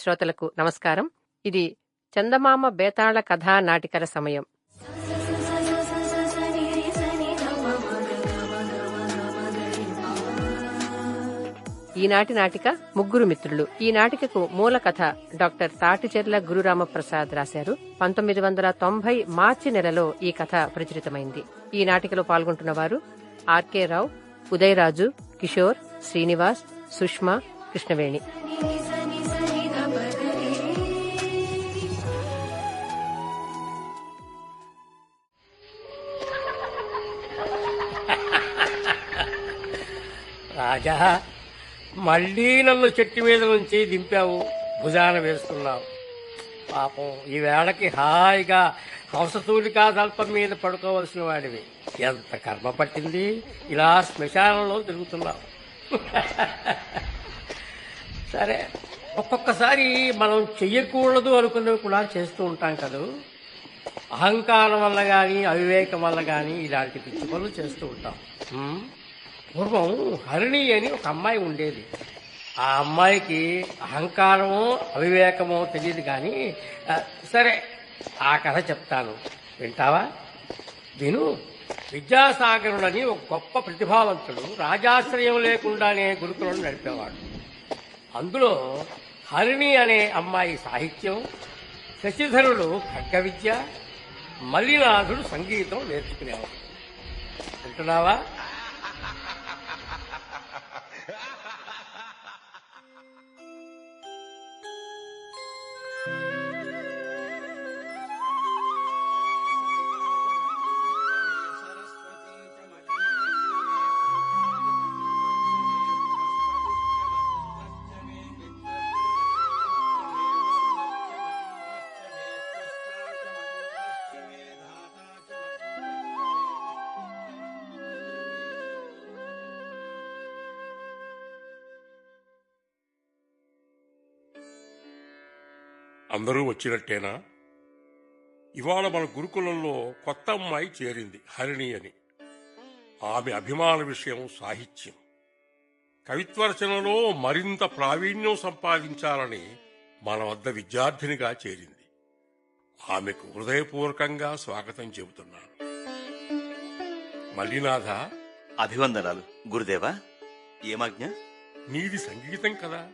శ్రోతలకు నమస్కారం. ఇది చందమామ బేతాళ కథా నాటికల సమయం. ఈనాటి నాటిక ముగ్గురు మిత్రులు. ఈ నాటికకు మూల కథ డాక్టర్ తాటిచెర్ల గురురామప్రసాద్ రాశారు. పంతొమ్మిది వందల తొంభై మార్చి నెలలో ఈ కథ ప్రచురితమైంది. ఈ నాటికలో పాల్గొంటున్న వారు ఆర్కే రావు ఉదయరాజు కిషోర్ శ్రీనివాస్ సుష్మా కృష్ణవేణి. రాజా మళ్ళీ నన్ను చెట్టు మీద నుంచి దింపావు భుజాన వేస్తున్నావు పాపం ఈ వేళకి హాయిగా హంసతూలికా దల్పం మీద పడుకోవలసిన వాడివి. ఎంత కర్మ పట్టింది? ఇలా శ్మశానంలో తిరుగుతున్నావు. సరే ఒక్కొక్కసారి మనం చెయ్యకూడదు అనుకున్నవి కూడా చేస్తూ ఉంటాం కదూ. అహంకారం వల్ల కానీ అవివేకం వల్ల కానీ ఇలాంటి పిచ్చి పనులు చేస్తూ ఉంటాం. పూర్వం హరిణి అని ఒక అమ్మాయి ఉండేది. ఆ అమ్మాయికి అహంకారమో అవివేకమో తెలియదు కానీ సరే ఆ కథ చెప్తాను. వింటావా? విను. విద్యాసాగరుడని ఒక గొప్ప ప్రతిభావంతుడు రాజాశ్రయం లేకుండానే గురుకులను నడిపేవాడు. అందులో హరిణి అనే అమ్మాయి సాహిత్యం శశిధరుడు ఖడ్గ విద్య మల్లినాథుడు సంగీతం నేర్చుకునేవాడు. వింటున్నావా? అందరూ వచ్చినట్టేనా? ఇవాళ మన గురుకులంలో కొత్త అమ్మాయి చేరింది హరిణి అని. ఆమె అభిమాన విషయం సాహిత్యం. కవిత్వరచనలో మరింత ప్రావీణ్యం సంపాదించాలని మన వద్ద విద్యార్థినిగా చేరింది. ఆమెకు హృదయపూర్వకంగా స్వాగతం చెబుతున్నాను. మల్లినాథ? అభివందనాలు గురుదేవా. ఏమాజ్ఞ? నీది సంగీతం కదా.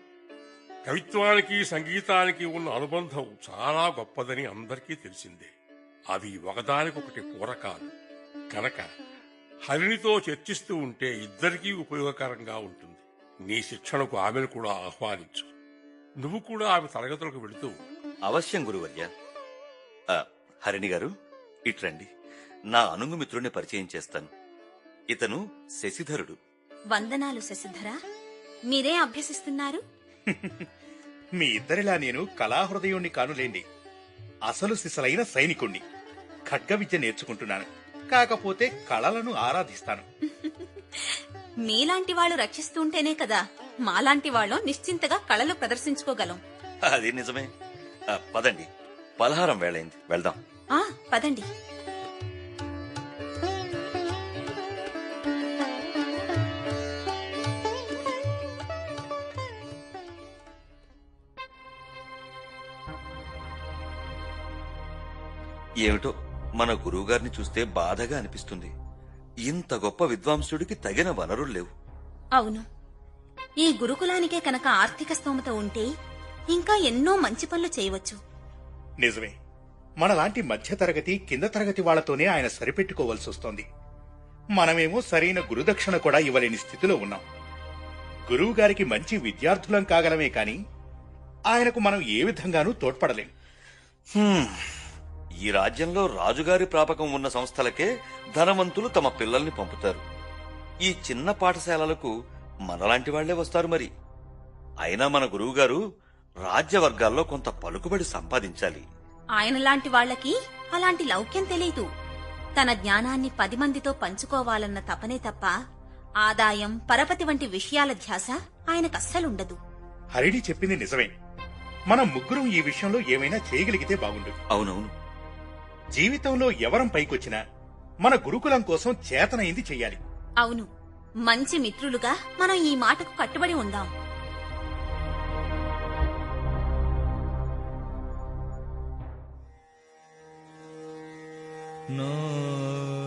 కవిత్వానికి సంగీతానికి ఉన్న అనుబంధం చాలా గొప్పదని అందరికీ తెలిసిందే. అవి ఒకదానికొకటి పూరకాలు కనుక హరిణితో చర్చిస్తూ ఉంటే ఇద్దరికీ ఉపయోగకరంగా ఉంటుంది. నీ శిక్షణకు ఆమెను కూడా ఆహ్వానించు. నువ్వు కూడా ఆమె తరగతులకు వెళుతూ అవశ్యం గురువర్య. హరిణి గారు ఇట్రండి. నా అనుంగు మిత్రుడిని పరిచయం చేస్తాను. ఇతను శశిధరుడు. వందనాలు శశిధర. మీరే అభ్యసిస్తున్నారు? మీ ఇద్దరిలా నేను కళాహృదయుణ్ణి కానులేండి. అసలు సిసలైన సైనికుణ్ణి. ఖడ్గ విద్య నేర్చుకుంటున్నాను. కాకపోతే కళలను ఆరాధిస్తాను. మీలాంటి వాళ్ళు రక్షిస్తుంటేనే కదా మాలాంటి వాళ్ళం నిశ్చింతగా కళలు ప్రదర్శించుకోగలం. అది నిజమే. పదండి. పలహారం వేళైంది వెళ్దాం. ఆ పదండి. ఏమిటో మన గురువుగారిని చూస్తే బాధగా అనిపిస్తుంది. ఇంత గొప్ప విద్వాంసుడికి తగిన వనరులు లేవు. అవును. ఈ గురుకులానికే కనుక ఆర్థిక స్తోమత ఉంటే ఇంకా ఎన్నో మంచి పనులు చేయవచ్చు. నిజమే. మనలాంటి మధ్యతరగతి కింద తరగతి వాళ్ళతోనే ఆయన సరిపెట్టుకోవాల్సి వస్తోంది. మనమేమో సరైన గురుదక్షిణ కూడా ఇవ్వలేని స్థితిలో ఉన్నాం. గురువు గారికి మంచి విద్యార్థులం కాగలమే కాని ఆయనకు మనం ఏ విధంగానూ తోడ్పడలేం. హ్మ్. ఈ రాజ్యంలో రాజుగారి ప్రాపకం ఉన్న సంస్థలకే ధనవంతులు తమ పిల్లల్ని పంపుతారు. ఈ చిన్న పాఠశాలలకు మనలాంటి వాళ్ళే వస్తారు మరి. అయినా మన గురువుగారు రాజ్యవర్గాల్లో కొంత పలుకుబడి సంపాదించాలి. ఆయన లాంటి వాళ్ళకి అలాంటి లౌక్యం తెలీదు తన జ్ఞానాన్ని పది మందితో పంచుకోవాలన్న తపనే తప్ప ఆదాయం పరపతి వంటి విషయాల ధ్యాస ఆయనకస్సలుండదు హరిడి చెప్పింది నిజమే. మనం ముగ్గురం ఈ విషయంలో ఏమైనా చేయగలిగితే బాగుండు. అవునవును. జీవితంలో ఎవరం పైకొచ్చినా మన గురుకులం కోసం చేతనైంది చెయ్యాలి అవును మంచి మిత్రులుగా మనం ఈ మాటకు కట్టుబడి ఉందాం No.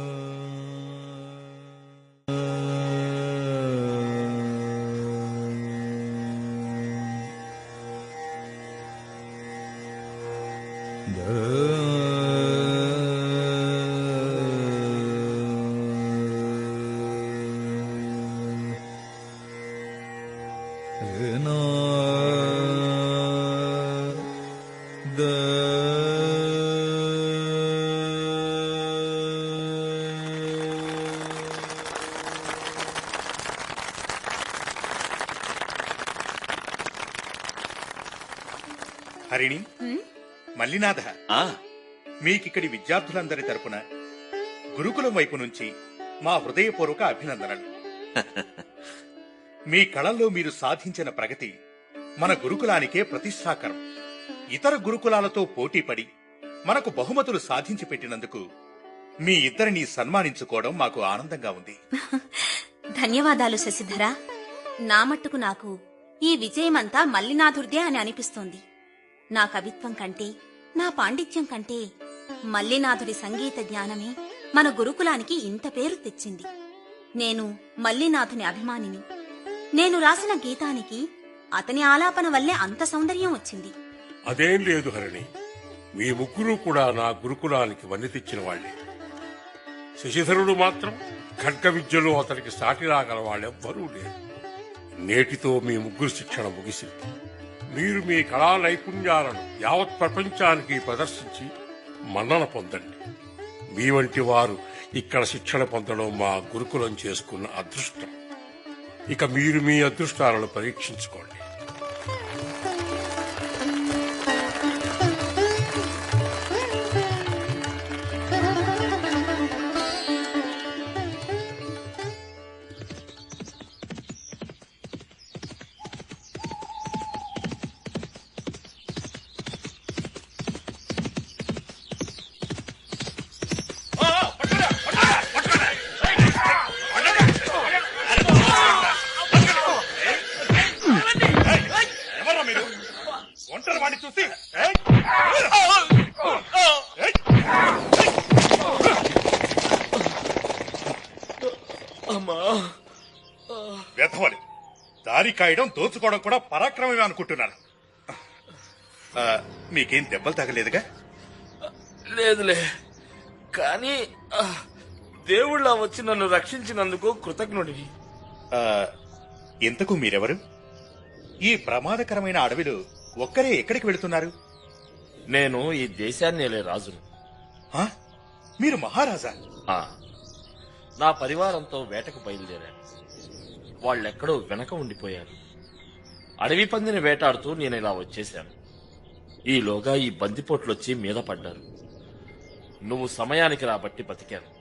ఆ. మీకిక్కడి విద్యార్థులందరి తరపున గురుకులం వైపు నుంచి మా హృదయపూర్వక అభినందనలు. మీ కళల్లో మీరు సాధించిన ప్రగతి మన గురుకులానికే ప్రతిష్టాకరం. ఇతర గురుకులాలతో పోటీపడి మనకు బహుమతులు సాధించి పెట్టినందుకు మీ ఇద్దరిని సన్మానించుకోవడం మాకు ఆనందంగా ఉంది. ధన్యవాదాలు శశిధర. నా మట్టుకు నాకు ఈ విజయమంతా మల్లినాథుర్దే అని అనిపిస్తోంది. నా కవిత్వం కంటే నా పాండిత్యం కంటే మల్లినాథుడి సంగీత జ్ఞానమే మన గురుకులానికి ఇంత పేరు తెచ్చింది. నేను మల్లినాథుని అభిమానిని. నేను రాసిన గీతానికి అతని ఆలాపన వల్లే అంత సౌందర్యం వచ్చింది. అదేం లేదు హరిణి. మీ ముగ్గురు కూడా నా గురుకులానికి వన్నె తెచ్చిన వాళ్ళే శశిధరుడు మాత్రం ఖడ్గ విద్యలో అతనికి సాటి రాగల వాళ్ళెవ్వరూ లేరు. నేటితో మీ ముగ్గురు శిక్షణ ముగిసింది. మీరు మీ కళా నైపుణ్యాలను యావత్ ప్రపంచానికి ప్రదర్శించి మన్నన పొందండి. మీ వంటి వారు ఇక్కడ శిక్షణ పొందడం మా గురుకులం చేసుకున్న అదృష్టం. ఇక మీరు మీ అదృష్టాలను పరీక్షించుకోండి. దారి కాయడం దోచుకోవడం కూడా పరాక్రమమే అనుకుంటున్నాను. ఆ, మీకేం దెబ్బలు తగలేదుగా? లేదులే. కానీ ఆ, దేవుళ్ళ వచ్చి నన్ను రక్షించినందుకు కృతజ్ఞుడివి. ఆ, ఇంతకు మీరెవరు? ఈ ప్రమాదకరమైన అడవిలో ఒక్కరే ఎక్కడికి వెళుతున్నారు? నేను ఈ దేశాన్ని ఏలే రాజును. ఆ? మీరు మహారాజా? ఆ, నా పరివారంతో వేటకు బయలుదేరాను. వాళ్ళెక్కడో వెనక ఉండిపోయారు. అడవి పందిని వేటాడుతూ నేను ఇలా వచ్చేశాను ఈలోగా ఈ బందిపోట్లొచ్చి మీద పడ్డారు. నువ్వు సమయానికి రాబట్టి బతికాను.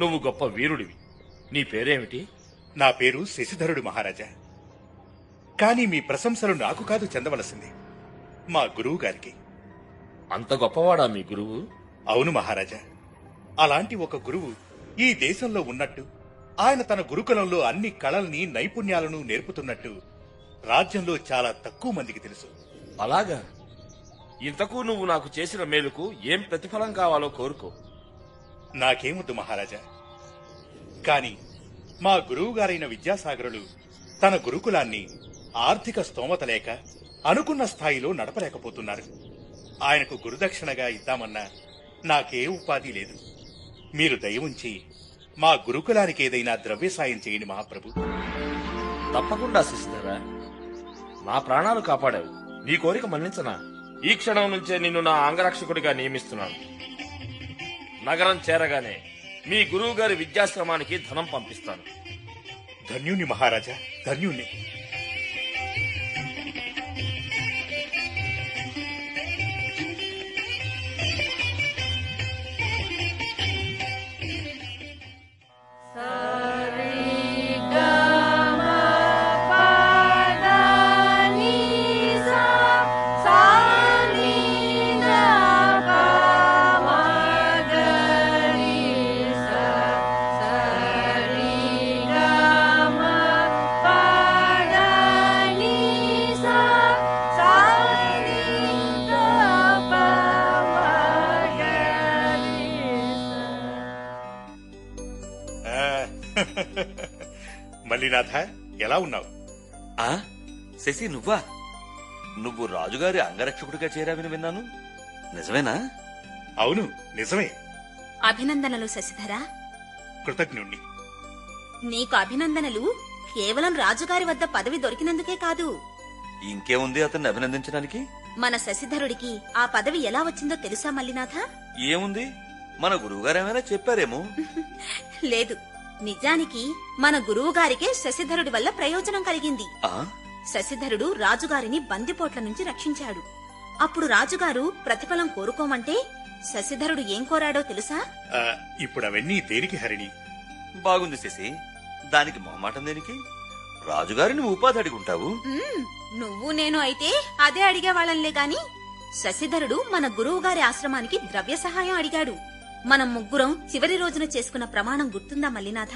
నువ్వు గొప్ప వీరుడివి. నీ పేరేమిటి? నా పేరు శశిధరుడు మహారాజా. కానీ మీ ప్రశంసలు నాకు కాదు చెందవలసింది. మా గురువు గారికి. అంత గొప్పవాడా మీ గురువు? అవును మహారాజా. అలాంటి ఒక గురువు ఈ దేశంలో ఉన్నట్టు ఆయన తన గురుకులంలో అన్ని కళల్ని నైపుణ్యాలను నేర్పుతున్నట్టు రాజ్యంలో చాలా తక్కువ మందికి తెలుసు. అలాగా? ఇంతకు నువ్వు నాకు చేసిన మేలుకు ఏం ప్రతిఫలం కావాలో కోరుకో. నాకేమొద్దు మహారాజా? కాని మా గురువు గారైన విద్యాసాగరులు తన గురుకులాన్ని ఆర్థిక స్తోమత లేక అనుకున్న స్థాయిలో నడపలేకపోతున్నారు. ఆయనకు గురుదక్షిణగా ఇద్దామన్నా నాకే ఉపాధి లేదు. మీరు దయ ఉంచి మా గురుకులానికి ఏదైనా ద్రవ్య సాయం చేయండి మహాప్రభు. తప్పకుండా శశిధర నా ప్రాణాలు కాపాడావు. నీ కోరిక మన్నించనా? ఈ క్షణం నుంచే నిన్ను నా అంగరక్షకుడిగా నియమిస్తున్నాను. నగరం చేరగానే మీ గురువు గారి విద్యాశ్రమానికి ధనం పంపిస్తాను. ధన్యుణ్ణి మహారాజా. ధన్యుణ్ణి. మల్లినాథ ఎలా ఉన్నావు? ఆ? శశి నువ్వా? నువ్వు రాజుగారి అంగరక్షకుడిగా చేరావని విన్నాను. నిజమేనా? అవును నిజమే. అభినందనలు శశిధర. కృతజ్ఞుణ్ణి. నీకు అభినందనలు కేవలం రాజుగారి వద్ద పదవి దొరికినందుకే కాదు. ఇంకేముంది అతన్ని అభినందించడానికి? మన శశిధరుడికి ఆ పదవి ఎలా వచ్చిందో తెలుసా మల్లినాథ? ఏముంది? మన గురువుగారు ఏమైనా చెప్పారేమో? లేదు నిజానికి మన గురువుగారికే శశిధరుడి వల్ల ప్రయోజనం కలిగింది. ఆ? శశిధరుడు రాజుగారిని బందిపోట్ల నుంచి రక్షించాడు. అప్పుడు రాజుగారు ప్రతిఫలం కోరుకోమంటే శశిధరుడు ఏం కోరాడో తెలుసా? ఆ, ఇప్పుడు అవన్నీ దేనికి హరిణి? బాగుంది శశి. దానికి మొహమాటం దేనికి? రాజుగారిని ఉపాధి అడిగుంటావు. నువ్వు నేను అయితే అదే అడిగే వాళ్ళంలే గాని శశిధరుడు మన గురువుగారి ఆశ్రమానికి ద్రవ్య సహాయం అడిగాడు. మనం ముగ్గురం చివరి రోజున చేసుకున్న ప్రమాణం గుర్తుందా మల్లినాథ?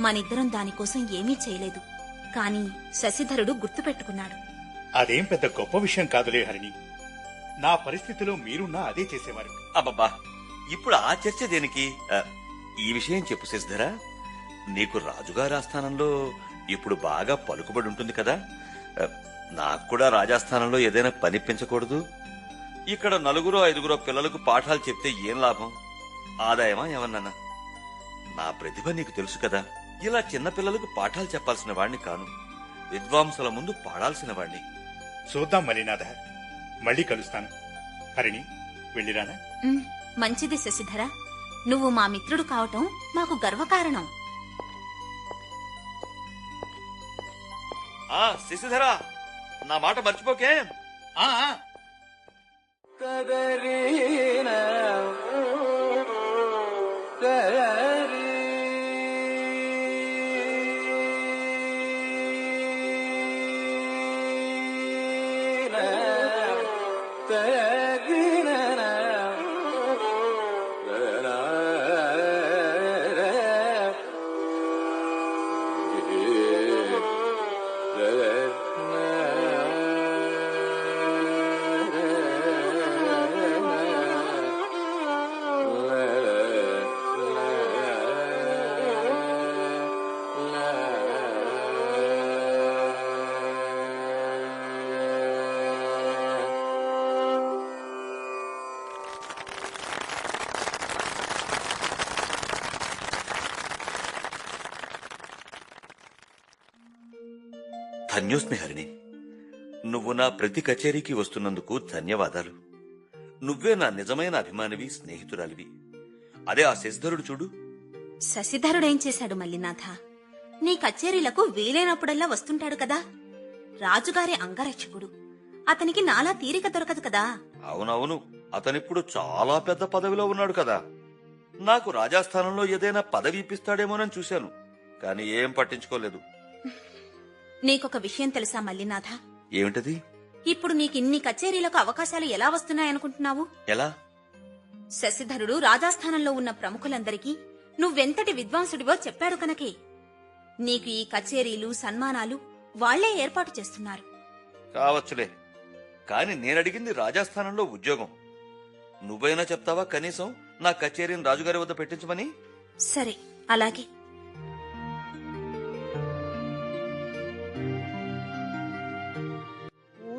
మనిద్దరం దానికోసం ఏమీ చేయలేదు. కాని శశిధరుడు గుర్తుపెట్టుకున్నాడు. అదేం పెద్ద గొప్ప విషయం కాదులే హరిణి. నా పరిస్థితిలో మీరున్నా అదే చేసేవారు. అబ్బబ్బా ఇప్పుడు ఆ చర్చ దేనికి? ఈ విషయం చెప్పు శశిధర. నీకు రాజుగారి ఆస్థానంలో ఇప్పుడు బాగా పలుకుబడి ఉంటుంది కదా. నాకు కూడా రాజాస్థానంలో ఏదైనా పనిపించకూడదు. ఇక్కడ నలుగురో ఐదుగురో పిల్లలకు పాఠాలు చెప్తే ఏం లాభం? ఆదాయమా ఏమన్నా నా ప్రతిభ నీకు తెలుసు కదా. ఇలా చిన్న పిల్లలకు పాఠాలు చెప్పాల్సిన వాణ్ణి కాను. విద్వాంసుల ముందు పాడాల్సిన వాణ్ణి. చూద్దాం మల్లినాథ మళ్ళీ కలుస్తాను. హరిణి వెళ్ళిరానా మంచిది శశిధర. నువ్వు మా మిత్రుడు కావటం మాకు గర్వకారణం. ఆ శశిధర నా మాట మర్చిపోకే. ఆ, ఆ, gösterir ధన్యోస్మి హరిణి నువ్వు నా ప్రతి కచేరీకి వస్తున్నందుకు ధన్యవాదాలు. నువ్వే నా నిజమైన అభిమానివి స్నేహితురాలివి. అదే ఆ శశిధరుడు చూడు. శశిధరుడేం చేశాడు మల్లినాథ? నీ కచేరీలకు వీలైనప్పుడల్లా వస్తుంటాడు కదా? రాజుగారి అంగరక్షకుడు. అతనికి నాలా తీరిక దొరకదు కదా? అవునవును. అతనిప్పుడు చాలా పెద్ద పదవిలో ఉన్నాడు కదా. నాకు రాజాస్థానంలో ఏదైనా పదవి ఇప్పిస్తాడేమోనని చూశాను. కానీ ఏం పట్టించుకోలేదు. నీకొక విషయం తెలుసా మల్లినాథ? ఏమిటది? ఇప్పుడు నీకిన్ని కచేరీలకు అవకాశాలు ఎలా వస్తున్నాయనుకుంటున్నావు? ఎలా? శశిధరుడు రాజాస్థానంలో ఉన్న ప్రముఖులందరికీ నువ్వెంతటి విద్వాంసుడివో చెప్పాడు కనుకే. నీకు ఈ కచేరీలు సన్మానాలు వాళ్ళే ఏర్పాటు చేస్తున్నారు. కావచ్చులే. కాని నేనడిగింది రాజాస్థానంలో ఉద్యోగం. నువ్వైనా చెప్తావా కనీసం నా కచేరీని రాజుగారి వద్ద పెట్టించమని? సరే అలాగే.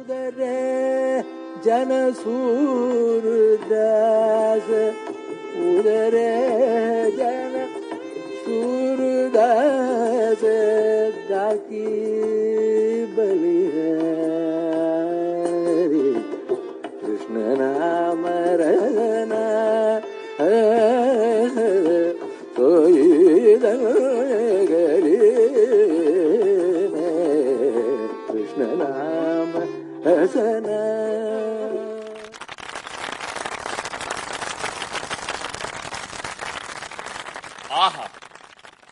ഉദരേ ജനസൂരദാസ ഉദരേ ജന സൂരദാസ ദാക്കി ബലി ఆహా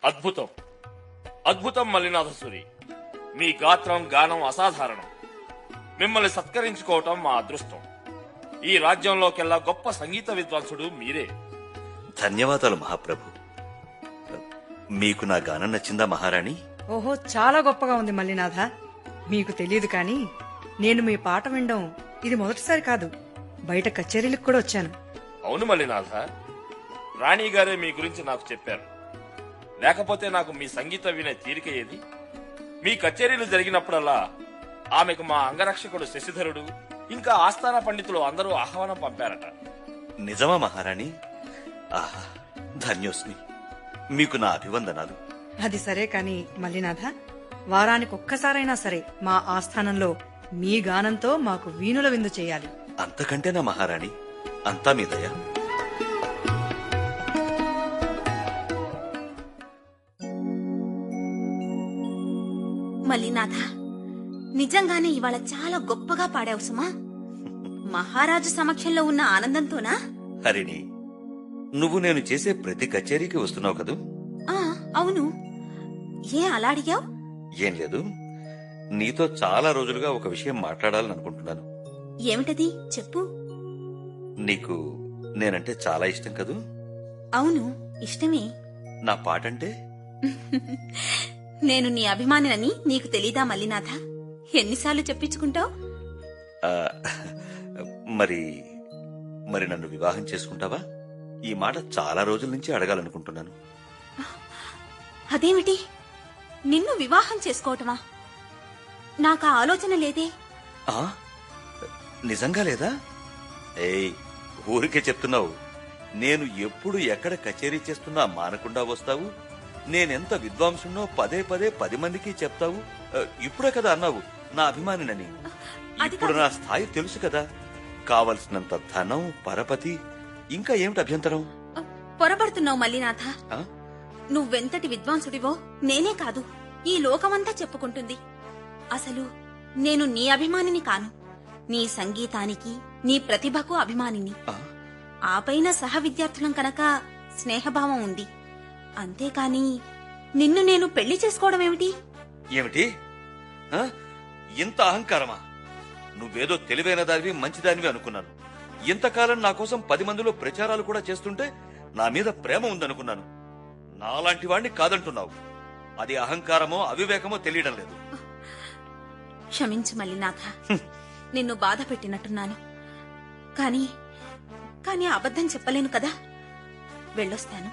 అద్భుతం. అద్భుతం మల్లినాథసూరి మీ గాత్రం గానం అసాధారణం. మిమ్మల్ని సత్కరించుకోవటం మా అదృష్టం. ఈ రాజ్యంలోకెల్లా గొప్ప సంగీత విద్వాంసుడు మీరే. ధన్యవాదాలు మహాప్రభు. మీకు నా గానం నచ్చిందా మహారాణి? ఓహో చాలా గొప్పగా ఉంది మల్లినాథ. మీకు తెలియదు కానీ నేను మీ పాట వినడం ఇది మొదటిసారి కాదు. బయట కచేరీలకు కూడా వచ్చాను. అవును మల్లినాథ. రాణి గారే మీ గురించి నాకు చెప్పారు. లేకపోతే నాకు మీ సంగీతం వినే తీరిక ఏది? మీ కచేరీలు జరిగినప్పుడల్లా ఆమెకు మా అంగరక్షకుడు శశిధరుడు ఇంకా ఆస్థాన పండితులు అందరూ ఆహ్వానం పంపారట. నిజమా మహారాణి? ఆహా ధన్యోస్మి. మీకు నా అభివందనాలు. అది సరే కాని మల్లినాథ వారానికి ఒక్కసారైనా సరే మా ఆస్థానంలో మీ గానంతో మాకు వీణుల విందు చేయాలి. అంతకంటే నా మహారాణి అంతా మీ దయ. మల్లినాథ నిజంగానే ఇవాళ చాలా గొప్పగా పాడావు సుమా. మహారాజు సమక్షంలో ఉన్న ఆనందంతోనా? హరిణి నువ్వు నేను చేసే ప్రతి కచేరీకి వస్తున్నావు కదూ? ఆ అవును. ఏ అలా అడిగావు? ఏం లేదు. నీతో చాలా రోజులుగా ఒక విషయం మాట్లాడాలని అనుకుంటున్నాను ఏమిటది? చెప్పు. నీకు నేనంటే చాలా ఇష్టం కదూ? అవును ఇష్టమే. నా పాటంటే? నేను నీ అభిమానినని నీకు తెలీదా మల్లినాథ? ఎన్నిసార్లు చెప్పించుకుంటావు? మరి మరి నన్ను వివాహం చేసుకుంటావా? ఈ మాట చాలా రోజుల నుంచి అడగాలనుకుంటున్నాను. అదేమిటి? నిన్ను వివాహం చేసుకోవటమా? నాకు ఆ ఆలోచన లేదే. ఆ? నిజంగా లేదా? ఏయ్ ఊరికే చెప్తున్నావు. నేను ఎప్పుడు ఎక్కడ కచేరీ చేస్తున్నా మానకుండా వస్తావు? నేనెంత విద్వాంసున్నో పదే పదే పది మందికి చెప్తావు? ఆ, ఇప్పుడే కదా అన్నావు నా అభిమానినని. అది ఇప్పుడు. నా స్థాయి తెలుసు కదా. కావలసినంత ధనం పరపతి ఇంకా ఏమిటి అభ్యంతరం? పొరపడుతున్నావు మల్లినాథ. ఆ? నువ్వెంతటి విద్వాంసుడివో నేనే కాదు. ఈ లోకమంతా చెప్పుకుంటుంది. అసలు నేను నీ అభిమానిని కాను. నీ సంగీతానికి నీ ప్రతిభకు అభిమానిని. ఆ? పైన సహ విద్యార్థులం కనుక స్నేహభావం ఉంది. అంతేకాని నిన్ను నేను పెళ్ళి చేసుకోవడం ఏమిటి? ఏమిటి? ఆ? ఇంత అహంకారమా? నువ్వేదో తెలివైన దానివి మంచిదానివి అనుకున్నాను. ఇంతకాలం నా కోసం పది మందిలో ప్రచారాలు కూడా చేస్తుంటే నా మీద ప్రేమ ఉందనుకున్నాను. నాలాంటి వాణ్ణి కాదంటున్నావు. అది అహంకారమో అవివేకమో తెలియడం లేదు. క్షమించు మల్లినాథ. నిన్ను బాధ పెట్టినట్టున్నాను. కాని కాని అబద్ధం చెప్పలేను కదా? వెళ్ళొస్తాను.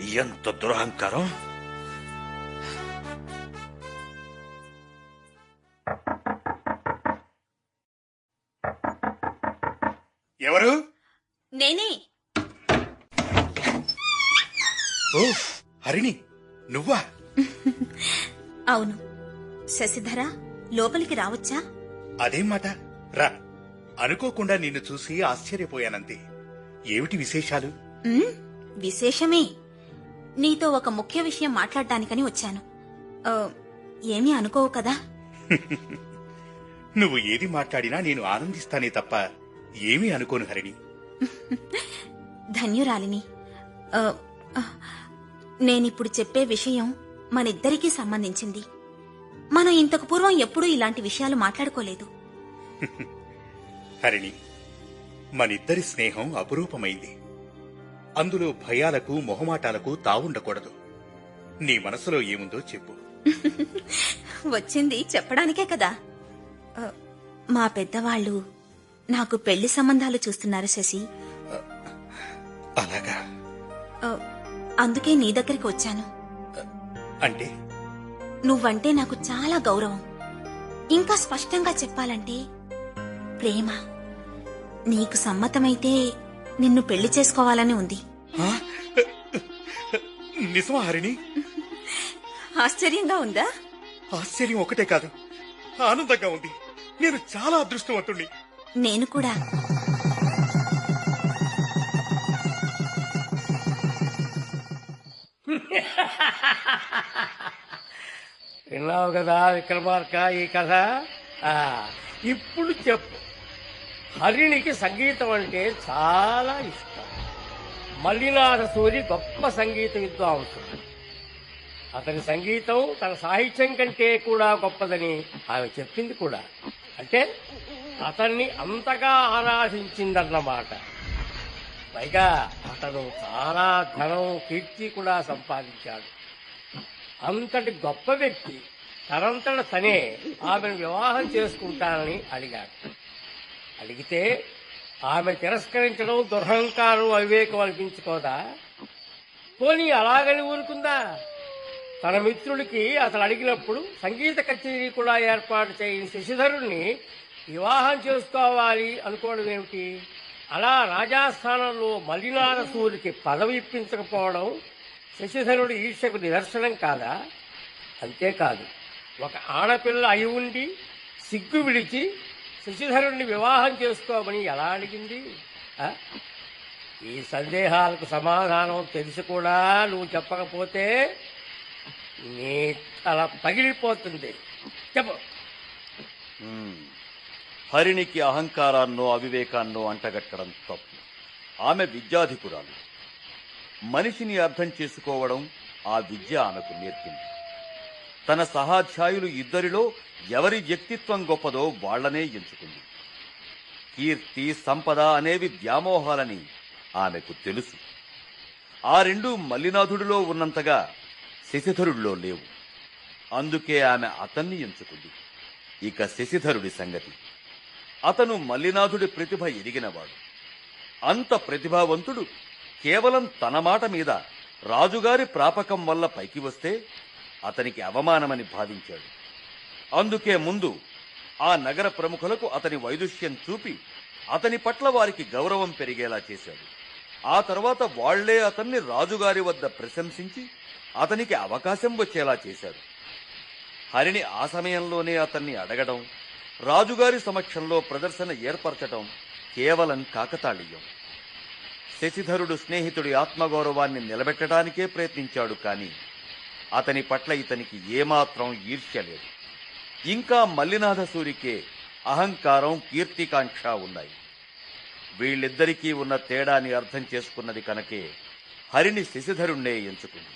ఎంత దురహంకారం. అవును. శశిధర లోపలికి రావచ్చా? అదేం మాట? రా. అనుకోకుండా నిన్ను చూసి ఆశ్చర్యపోయానంతే. ఏమిటి విశేషాలు? ఉమ్, విశేషమే. నీతో ఒక ముఖ్య విషయం మాట్లాడడానికని వచ్చాను. ఆ, ఏమీ అనుకోవు కదా? నువ్వు ఏది మాట్లాడినా నేను ఆనందిస్తానే తప్ప ఏమీ అనుకోను హరిణి. ధన్యురాలిని. ఆ, ఆ, నేనిప్పుడు చెప్పే విషయం మనిద్దరికీ సంబంధించింది. మనం ఇంతకు పూర్వం ఎప్పుడూ ఇలాంటి విషయాలు మాట్లాడుకోలేదు. హరిణి మనిద్దరి స్నేహం అపురూపమైంది. అందులో భయాలకు మొహమాటాలకు తావుండకూడదు. నీ మనసులో ఏముందో చెప్పు. వచ్చింది చెప్పడానికే కదా. మా పెద్దవాళ్ళు నాకు పెళ్ళి సంబంధాలు చూస్తున్నారు శశి? అలాగా. అందుకే నీ దగ్గరికి వచ్చాను. అంటే? నువ్వంటే నాకు చాలా గౌరవం. ఇంకా స్పష్టంగా చెప్పాలంటే ప్రేమ. నీకు సమ్మతమైతే నిన్ను పెళ్ళి చేసుకోవాలని ఉంది? నిజమా హరిణి? ఆశ్చర్యంగా ఉందా? ఆశ్చర్యం ఒకటే కాదు ఆనందంగా ఉంది. నేను చాలా అదృష్టవంతుణ్ణి. నేను కూడా. విన్నావు కదా విక్రమార్క ఈ కథ? ఇప్పుడు చెప్పు. హరిణికి సంగీతం అంటే చాలా ఇష్టం. మల్లినాథ సూరి గొప్ప సంగీత విద్వాంసుడు అతని సంగీతం తన సాహిత్యం కంటే కూడా గొప్పదని ఆమె చెప్పింది కూడా. అంటే అతన్ని అంతగా ఆరాధించిందన్నమాట. పైగా అతను చాలా ధనం కీర్తి కూడా సంపాదించాడు. అంతటి గొప్ప వ్యక్తి తనంతట తనే ఆమెను వివాహం చేసుకుంటానని అడిగాడు. అడిగితే ఆమె తిరస్కరించడం దురహంకారం అవివేకం అనిపించుకోదా? పోనీ అలాగని ఊరుకుందా? తన మిత్రుడికి అతను అడిగినప్పుడు సంగీత కచేరీ కూడా ఏర్పాటు చేయని శశిధరుణ్ణి వివాహం చేసుకోవాలి అనుకోవడం ఏమిటి? అలా రాజాస్థానంలో మల్లినారసూరికి పదవి ఇప్పించకపోవడం శశిధరుడు ఈర్ష్యకు నిదర్శనం కాదా? అంతేకాదు. ఒక ఆడపిల్ల అయి ఉండి సిగ్గు విడిచి శశిధరుణ్ణి వివాహం చేసుకోమని ఎలా అడిగింది? ఈ సందేహాలకు సమాధానం తెలిసి కూడా నువ్వు చెప్పకపోతే నీ తల పగిలిపోతుంది. చెప్పు. హరిణికి అహంకారాన్నో అవివేకాన్నో అంటగట్టడం తప్పు. ఆమె విద్యాధికురాలు. మనిషిని అర్థం చేసుకోవడం ఆ విద్య ఆమెకు నేర్పింది. తన సహాధ్యాయులు ఇద్దరిలో ఎవరి వ్యక్తిత్వం గొప్పదో వాళ్ళనే ఎంచుకుంది. కీర్తి సంపద అనేవి వ్యామోహాలని ఆమెకు తెలుసు. ఆ రెండు మల్లినాథుడిలో ఉన్నంతగా శశిధరుడిలో లేవు. అందుకే ఆమె అతన్ని ఎంచుకుంది. ఇక శశిధరుడి సంగతి. అతను మల్లినాథుడి ప్రతిభ ఎరిగినవాడు అంత ప్రతిభావంతుడు కేవలం తన మాట మీద రాజుగారి ప్రాపకం వల్ల పైకి వస్తే అతనికి అవమానమని భావించాడు. అందుకే ముందు ఆ నగర ప్రముఖులకు అతని వైదుష్యం చూపి అతని పట్ల వారికి గౌరవం పెరిగేలా చేశాడు. ఆ తర్వాత వాళ్ళే అతన్ని రాజుగారి వద్ద ప్రశంసించి అతనికి అవకాశం వచ్చేలా చేశారు. హరిని ఆ సమయంలోనే అతన్ని అడగడం రాజుగారి సమక్షంలో ప్రదర్శన ఏర్పరచడం కేవలం కాకతాళీయం. శశిధరుడు స్నేహితుడి ఆత్మగౌరవాన్ని నిలబెట్టడానికే ప్రయత్నించాడు కాని అతని పట్ల ఇతనికి ఏమాత్రం ఈర్ష్య లేదు. ఇంకా మల్లినాథసూరికే అహంకారం కీర్తికాంక్ష ఉన్నాయి. వీళ్ళిద్దరికీ ఉన్న తేడాని అర్థం చేసుకున్నది కనుకే హరిని శశిధరుణ్ణే ఎంచుకుంది.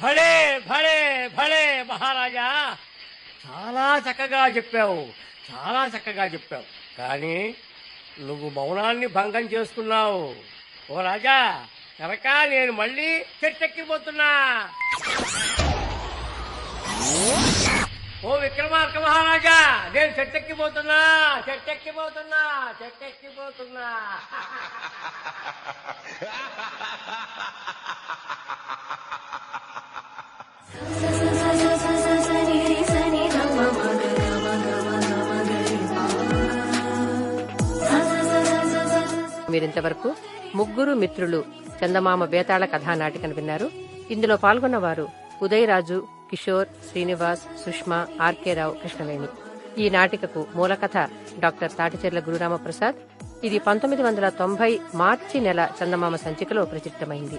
భలే భలే భలే మహారాజా! చాలా చక్కగా చెప్పావు చాలా చక్కగా చెప్పావు. కానీ నువ్వు మౌనాన్ని భంగం చేసుకున్నావు ఓ రాజా కనుక నేను మళ్ళీ చెట్టెక్కిపోతున్నా ఓ విక్రమార్క మహారాజా నేను చెట్టెక్కిపోతున్నా చెట్టెక్కిపోతున్నా చెట్టెక్కిపోతున్నా మీరింతవరకు ముగ్గురు మిత్రులు చందమామ బేతాళ కథానాటికను విన్నారు. ఇందులో పాల్గొన్న వారు ఉదయరాజు కిషోర్ శ్రీనివాస్ సుష్మా ఆర్కే రావు కృష్ణవేణి. ఈ నాటికకు మూలకథ డాక్టర్ తాటిచెర్ల గురురామ ప్రసాద్ ఇది పంతొమ్మిది వందల తొంభై మార్చి నెల చందమామ సంచికలో ప్రచురితమైంది.